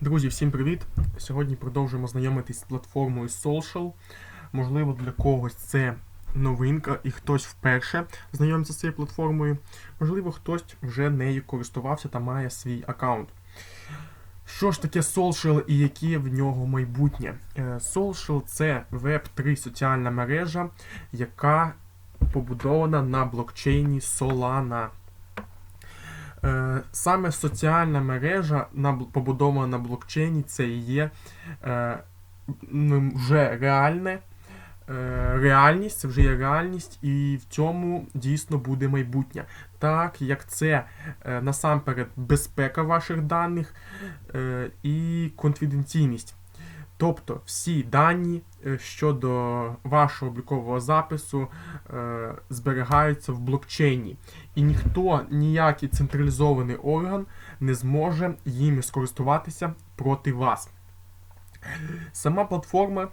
Друзі, всім привіт! Сьогодні продовжуємо знайомитись з платформою Social. Можливо, для когось це новинка і хтось вперше знайомиться з цією платформою. Можливо, хтось вже нею користувався та має свій аккаунт. Що ж таке Social і яке в нього майбутнє? Е, Social це Web3 соціальна мережа, яка побудована на блокчейні Solana. Е, Саме соціальна мережа побудована на блокчейні, це і є е, ну, вже реальне, е, реальність, це вже є реальність, і в цьому дійсно буде майбутнє. Так як це насамперед безпека ваших даних і конфіденційність. Тобто всі дані е, щодо вашого облікового запису е, зберігаються в блокчейні, і ніхто, ніякий централізований орган не зможе їми скористуватися проти вас. Сама платформа.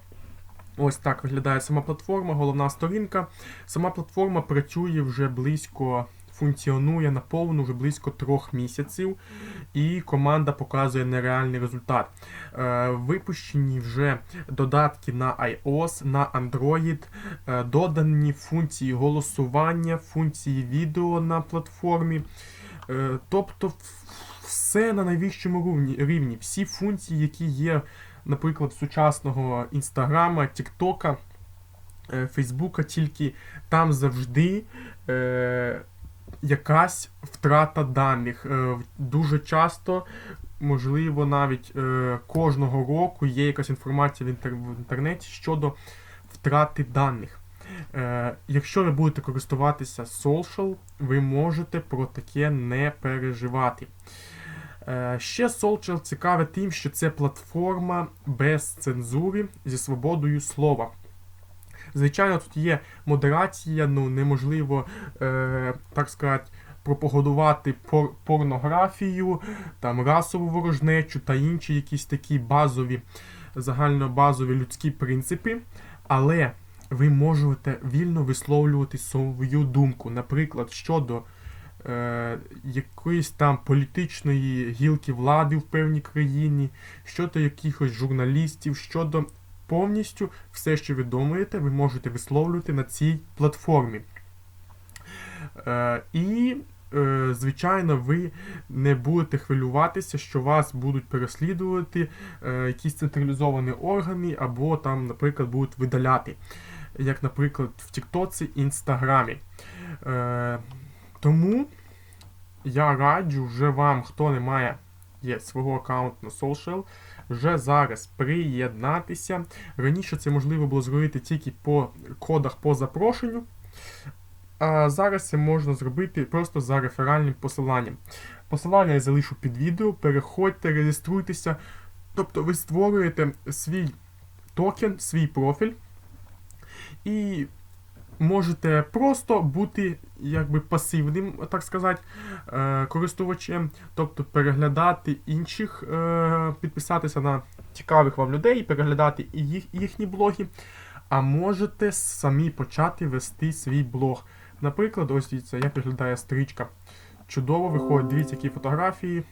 Ось так виглядає сама платформа, головна сторінка. Сама платформа працює вже близько, функціонує наповну вже близько трьох місяців, і команда показує нереальний результат. Е, випущені вже додатки на iOS, на Android, е, додані функції голосування, функції відео на платформі. Е, тобто все на найвищому рівні. Всі функції, які є, наприклад, сучасного Інстаграма, Тіктока, Фейсбука, тільки там завжди. Якась втрата даних. Е, Дуже часто, можливо, навіть е, кожного року є якась інформація в, інтернеті щодо втрати даних. Е, Якщо ви будете користуватися social, ви можете про таке не переживати. Ще Social цікаве тим, що це платформа без цензури зі свободою слова. Звичайно, тут є модерація, ну неможливо, е, так сказати, пропагандувати пор- порнографію, там расову ворожнечу та інші якісь такі базові, загальнобазові людські принципи. Але ви можете вільно висловлювати свою думку, наприклад, щодо е, якоїсь там політичної гілки влади в певній країні, щодо якихось журналістів, щодо повністю все, що ви думаєте, ви можете висловлювати на цій платформі. Е, і, е, звичайно, ви не будете хвилюватися, що вас будуть переслідувати е, якісь централізовані органи, або там, наприклад, будуть видаляти, як, наприклад, в Тіктоці, Інстаграмі. Е, тому я раджу вже вам, хто не має є свого аккаунту на social, вже зараз приєднатися. Раніше це можливо було зробити тільки по кодах по запрошенню. А зараз це можна зробити просто за реферальним посиланням. Посилання я залишу під відео, переходьте, реєструйтеся. Тобто ви створюєте свій токен, свій профіль. І можете просто бути якби пасивним, так сказати, е, користувачем, тобто переглядати інших, е, підписатися на цікавих вам людей, переглядати їх, їхні блоги. А можете самі почати вести свій блог. Наприклад, ось дивіться, як виглядає стрічка. Чудово виходить, дивіться, які фотографії.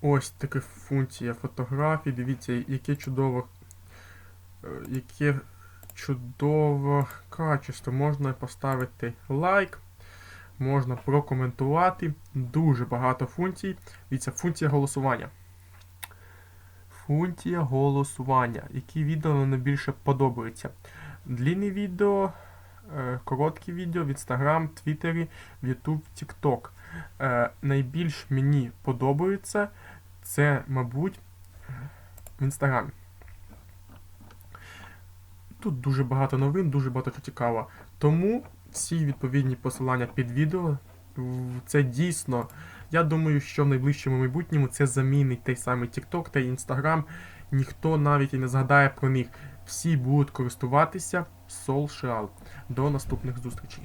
Ось така функція фотографій. Дивіться, яке чудово, яке чудове качество. Можна поставити лайк, можна прокоментувати. Дуже багато функцій. Дивіться, функція голосування. Функція голосування. Які відео найбільше подобаються? Длінне відео, е, короткі відео в Instagram, Твіттері, в YouTube, TikTok. Е, Найбільш мені подобається це, мабуть, в Інстаграмі. Тут дуже багато новин, дуже багато що цікавого. Тому всі відповідні посилання під відео. Це дійсно. Я думаю, що в найближчому майбутньому це замінить той самий TikTok та Instagram. Ніхто навіть і не згадає про них. Всі будуть користуватися Social. До наступних зустрічей.